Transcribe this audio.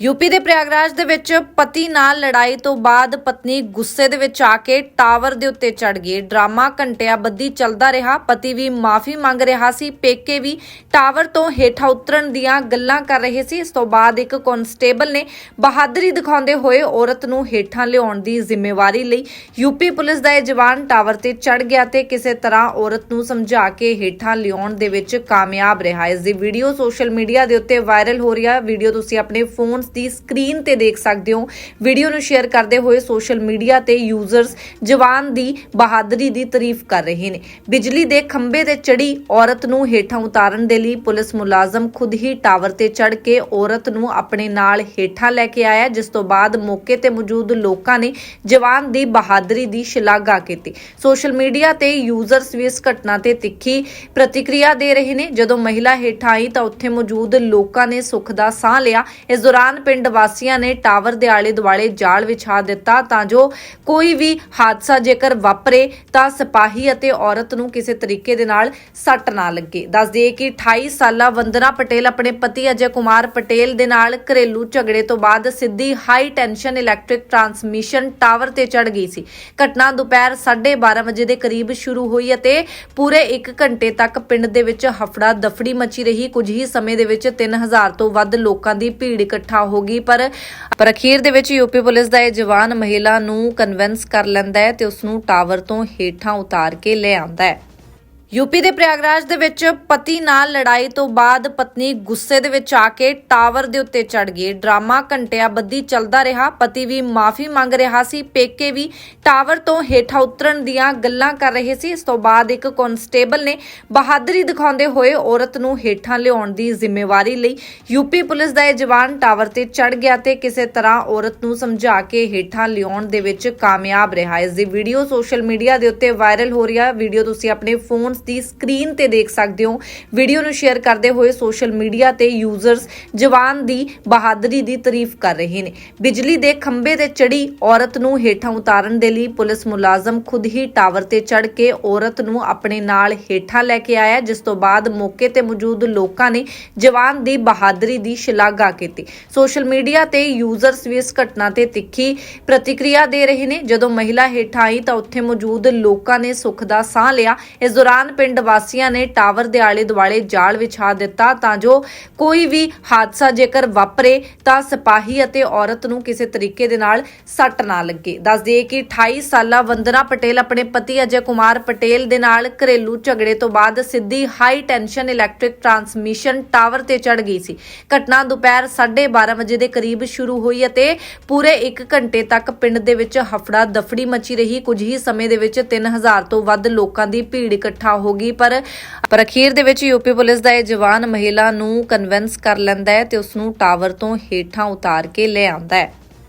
UP ਦੇ ਪ੍ਰਯਾਗਰਾਜ ਦੇ ਵਿੱਚ ਪਤੀ ਨਾਲ ਲੜਾਈ ਤੋਂ ਬਾਅਦ ਪਤਨੀ ਗੁੱਸੇ ਦੇ ਵਿੱਚ ਆ ਕੇ ਟਾਵਰ ਦੇ ਉੱਤੇ ਚੜ ਗਈ। ਡਰਾਮਾ ਘੰਟਿਆਂ ਬੱਧੀ ਚੱਲਦਾ ਰਿਹਾ। ਪਤੀ ਵੀ ਮਾਫੀ ਮੰਗ ਰਿਹਾ ਸੀ। ਪੇਕੇ ਵੀ ਟਾਵਰ ਤੋਂ ਹੇਠਾਂ ਉਤਰਨ ਦੀਆਂ ਗੱਲਾਂ ਕਰ ਰਹੇ ਸੀ। ਇਸ ਤੋਂ ਬਾਅਦ ਇੱਕ ਕਨਸਟੇਬਲ ਨੇ ਬਹਾਦਰੀ ਦਿਖਾਉਂਦੇ ਹੋਏ ਔਰਤ ਨੂੰ ਹੇਠਾਂ ਲਿਆਉਣ ਦੀ ਜ਼ਿੰਮੇਵਾਰੀ ਲਈ ਯੂਪੀ ਪੁਲਿਸ ਦਾ ਇਹ ਜਵਾਨ ਟਾਵਰ ਤੇ ਚੜ ਗਿਆ ਤੇ ਕਿਸੇ ਤਰ੍ਹਾਂ ਔਰਤ ਨੂੰ ਸਮਝਾ ਕੇ ਹੇਠਾਂ ਲਿਆਉਣ ਦੇ ਵਿੱਚ ਕਾਮਯਾਬ ਰਿਹਾ। ਇਸ ਦੀ ਵੀਡੀਓ ਸੋਸ਼ਲ ਮੀਡੀਆ ਦੇ ਉੱਤੇ ਵਾਇਰਲ ਹੋ ਰਹੀ ਹੈ ਵੀਡੀਓ ਤੁਸੀਂ ਆਪਣੇ ਫੋਨ ਫੋਨਸ ਦੀ ਸਕਰੀਨ ਤੇ ਦੇਖ ਸਕਦੇ ਹੋ। ਵੀਡੀਓ ਨੂੰ ਸ਼ੇਅਰ ਕਰਦੇ ਹੋਏ ਸੋਸ਼ਲ ਮੀਡੀਆ ਤੇ ਯੂਜ਼ਰਸ ਜਵਾਨ ਦੀ ਬਹਾਦਰੀ ਦੀ ਤਾਰੀਫ ਕਰ ਰਹੇ ਨੇ। ਬਿਜਲੀ ਦੇ ਖੰਭੇ ਤੇ ਚੜੀ ਔਰਤ ਨੂੰ ਹੇਠਾਂ ਉਤਾਰਨ ਦੇ ਲਈ ਪੁਲਿਸ ਮੁਲਾਜ਼ਮ ਖੁਦ ਹੀ ਟਾਵਰ ਤੇ ਚੜ ਕੇ ਔਰਤ ਨੂੰ ਆਪਣੇ ਨਾਲ ਹੇਠਾਂ ਲੈ ਕੇ ਆਇਆ, ਜਿਸ ਤੋਂ ਬਾਅਦ ਮੌਕੇ ਤੇ ਮੌਜੂਦ ਲੋਕਾਂ ਨੇ ਜਵਾਨ ਦੀ ਬਹਾਦਰੀ ਦੀ ਸ਼ਲਾਘਾ ਕੀਤੀ। ਸੋਸ਼ਲ ਮੀਡੀਆ ਤੇ ਯੂਜ਼ਰਸ ਵੀ ਇਸ ਘਟਨਾ ਤੇ ਤਿੱਖੀ ਪ੍ਰਤੀਕਿਰਿਆ ਦੇ ਰਹੇ ਨੇ। ਜਦੋਂ ਮਹਿਲਾ ਹੇਠਾਂ ਆਈ ਤਾਂ ਉੱਥੇ ਮੌਜੂਦ ਲੋਕਾਂ ਨੇ ਸੁੱਖ ਦਾ ਸਾਹ ਲਿਆ। ਇਸ ਦੌਰਾਨ ਪਿੰਡ ਵਾਸੀਆਂ ਨੇ ਟਾਵਰ ਦੇ ਆਲੇ ਦੁਆਲੇ ਜਾਲ ਵਿਛਾ ਦਿੱਤਾ ਤਾਂ ਜੋ ਕੋਈ ਵੀ ਹਾਦਸਾ ਜੇਕਰ ਵਾਪਰੇ ਤਾਂ ਸਿਪਾਹੀ ਅਤੇ ਔਰਤ ਨੂੰ ਕਿਸੇ ਤਰੀਕੇ ਦੇ ਨਾਲ ਸੱਟ ਨਾ ਲੱਗੇ। ਦੱਸ ਦਈਏ ਕਿ 28 ਸਾਲਾ ਵੰਦਨਾ ਪਟੇਲ ਆਪਣੇ ਪਤੀ ਅਜੇ ਕੁਮਾਰ ਪਟੇਲ ਦੇ ਨਾਲ ਘਰੇਲੂ ਝਗੜੇ ਤੋਂ ਬਾਅਦ ਸਿੱਧੀ high tension electric transmission tower ਤੇ ਚੜ ਗਈ ਸੀ। ਘਟਨਾ ਦੁਪਹਿਰ 12:30 ਵਜੇ ਦੇ ਕਰੀਬ ਸ਼ੁਰੂ ਹੋਈ ਅਤੇ ਪੂਰੇ 1 ਘੰਟੇ ਤੱਕ ਪਿੰਡ ਦੇ ਵਿੱਚ ਹਫੜਾ ਦਫੜੀ ਮਚੀ ਰਹੀ। ਕੁਝ ਹੀ ਸਮੇਂ ਦੇ ਵਿੱਚ 3000 ਤੋਂ ਵੱਧ ਲੋਕਾਂ ਦੀ ਭੀੜ ਇਕੱਠਾ ਹੋ ਗਈ ਪਰ ਪਰ ਅਖੀਰ ਦੇ ਵਿੱਚ ਯੂਪੀ ਪੁਲਿਸ ਦਾ ਇਹ ਜਵਾਨ ਮਹਿਲਾ ਨੂੰ ਕਨਵਿੰਸ ਕਰ ਲੈਂਦਾ ਹੈ ਤੇ ਉਸ ਨੂੰ ਟਾਵਰ ਤੋਂ ਹੇਠਾਂ ਉਤਾਰ ਕੇ ਲੈ ਆਉਂਦਾ ਹੈ। ਯੂਪੀ ਦੇ ਪ੍ਰਯਾਗਰਾਜ ਦੇ ਵਿੱਚ ਪਤੀ ਨਾਲ ਲੜਾਈ ਤੋਂ ਬਾਅਦ ਪਤਨੀ ਗੁੱਸੇ ਦੇ ਵਿੱਚ ਆ ਕੇ ਟਾਵਰ ਦੇ ਉੱਤੇ ਚੜ ਗਈ। ਡਰਾਮਾ ਘੰਟਿਆਂ ਬੱਧੀ ਚੱਲਦਾ ਰਿਹਾ। ਪਤੀ ਵੀ ਮਾਫੀ ਮੰਗ ਰਿਹਾ ਸੀ। ਪੇਕੇ ਵੀ ਟਾਵਰ ਤੋਂ ਹੇਠਾਂ ਉਤਰਨ ਦੀਆਂ ਗੱਲਾਂ ਕਰ ਰਹੇ ਸੀ। ਇਸ ਤੋਂ ਬਾਅਦ ਇੱਕ ਕਨਸਟੇਬਲ ਨੇ ਬਹਾਦਰੀ ਦਿਖਾਉਂਦੇ ਹੋਏ ਔਰਤ ਨੂੰ ਹੇਠਾਂ ਲਿਆਉਣ ਦੀ ਜ਼ਿੰਮੇਵਾਰੀ ਲਈ ਯੂਪੀ ਪੁਲਿਸ ਦਾ ਇਹ ਜਵਾਨ ਟਾਵਰ ਤੇ ਚੜ ਗਿਆ ਤੇ ਕਿਸੇ ਤਰ੍ਹਾਂ ਔਰਤ ਨੂੰ ਸਮਝਾ ਕੇ ਹੇਠਾਂ ਲਿਆਉਣ ਦੇ ਵਿੱਚ ਕਾਮਯਾਬ ਰਿਹਾ। ਇਸ ਦੀ ਵੀਡੀਓ ਸੋਸ਼ਲ ਮੀਡੀਆ ਦੇ ਉੱਤੇ ਵਾਇਰਲ ਹੋ ਰਹੀ ਹੈ ਵੀਡੀਓ ਤੁਸੀਂ ਆਪਣੇ ਫੋਨ ਦੀ ਸਕਰੀਨ ਤੇ ਦੇਖ ਸਕਦੇ ਹੋ। ਵੀਡੀਓ ਨੂੰ ਸ਼ੇਅਰ ਕਰਦੇ ਹੋਏ ਸੋਸ਼ਲ ਮੀਡੀਆ ਤੇ ਯੂਜ਼ਰਸ ਜਵਾਨ ਦੀ ਬਹਾਦਰੀ ਦੀ ਤਾਰੀਫ ਕਰ ਰਹੇ ਨੇ। ਬਿਜਲੀ ਦੇ ਖੰਭੇ ਤੇ ਚੜੀ ਔਰਤ ਨੂੰ ਹੇਠਾਂ ਉਤਾਰਨ ਦੇ ਲਈ ਪੁਲਿਸ ਮੁਲਾਜ਼ਮ ਖੁਦ ਹੀ ਟਾਵਰ ਤੇ ਚੜ ਕੇ ਔਰਤ ਨੂੰ ਆਪਣੇ ਨਾਲ ਹੇਠਾਂ ਲੈ ਕੇ ਆਇਆ, ਜਿਸ ਤੋਂ ਬਾਅਦ ਮੌਕੇ ਤੇ ਮੌਜੂਦ ਲੋਕਾਂ ਨੇ ਜਵਾਨ ਦੀ ਬਹਾਦਰੀ ਦੀ ਸ਼ਲਾਘਾ ਕੀਤੀ। ਸੋਸ਼ਲ ਮੀਡੀਆ ਤੇ ਯੂਜ਼ਰਸ ਵੀ ਇਸ ਘਟਨਾ ਤੇ ਤਿੱਖੀ ਪ੍ਰਤੀਕਿਰਿਆ ਦੇ ਰਹੇ ਨੇ। ਜਦੋਂ ਮਹਿਲਾ ਹੇਠਾਂ ਆਈ ਤਾਂ ਉੱਥੇ ਮੌਜੂਦ ਲੋਕਾਂ ਨੇ ਸੁੱਖ ਦਾ ਸਾਹ ਲਿਆ। ਇਸ ਦੌਰਾਨ ਪਿੰਡ ਵਾਸੀਆਂ ਨੇ ਟਾਵਰ ਦੇ ਆਲੇ ਦੁਆਲੇ ਜਾਲ ਵਿਛਾ ਦਿੱਤਾ ਤਾਂ ਜੋ ਕੋਈ ਵੀ ਹਾਦਸਾ ਜੇਕਰ ਵਾਪਰੇ ਤਾਂ ਸਿਪਾਹੀ ਅਤੇ ਔਰਤ ਨੂੰ ਕਿਸੇ ਤਰੀਕੇ ਦੇ ਨਾਲ ਸੱਟ ਨਾ ਲੱਗੇ। ਦੱਸ ਦਈਏ ਕਿ 28 ਸਾਲਾ ਵੰਦਨਾ ਪਟੇਲ ਆਪਣੇ ਪਤੀ ਅਜੇ ਕੁਮਾਰ ਪਟੇਲ ਦੇ ਨਾਲ ਘਰੇਲੂ ਝਗੜੇ ਤੋਂ ਬਾਅਦ ਸਿੱਧੀ high tension electric transmission tower ਤੇ ਚੜ ਗਈ ਸੀ। ਘਟਨਾ ਦੁਪਹਿਰ 12:30 ਵਜੇ ਦੇ ਕਰੀਬ ਸ਼ੁਰੂ ਹੋਈ ਅਤੇ ਪੂਰੇ 1 ਘੰਟੇ ਤੱਕ ਪਿੰਡ ਦੇ ਵਿੱਚ ਹਫੜਾ ਦਫੜੀ ਮਚੀ ਰਹੀ। ਕੁਝ ਹੀ ਸਮੇਂ ਦੇ ਵਿੱਚ 3000 ਤੋਂ ਵੱਧ ਲੋਕਾਂ ਦੀ ਭੀੜ ਇਕੱਠਾ ਹੋ ਗਈ ਪਰ ਪਰ ਅਖੀਰ ਦੇ ਵਿੱਚ ਯੂਪੀ ਪੁਲਿਸ ਦਾ ਇਹ ਜਵਾਨ ਮਹਿਲਾ ਨੂੰ ਕਨਵਿੰਸ ਕਰ ਲੈਂਦਾ ਹੈ ਤੇ ਉਸ ਨੂੰ ਟਾਵਰ ਤੋਂ ਹੇਠਾਂ ਉਤਾਰ ਕੇ ਲੈ ਆਉਂਦਾ ਹੈ।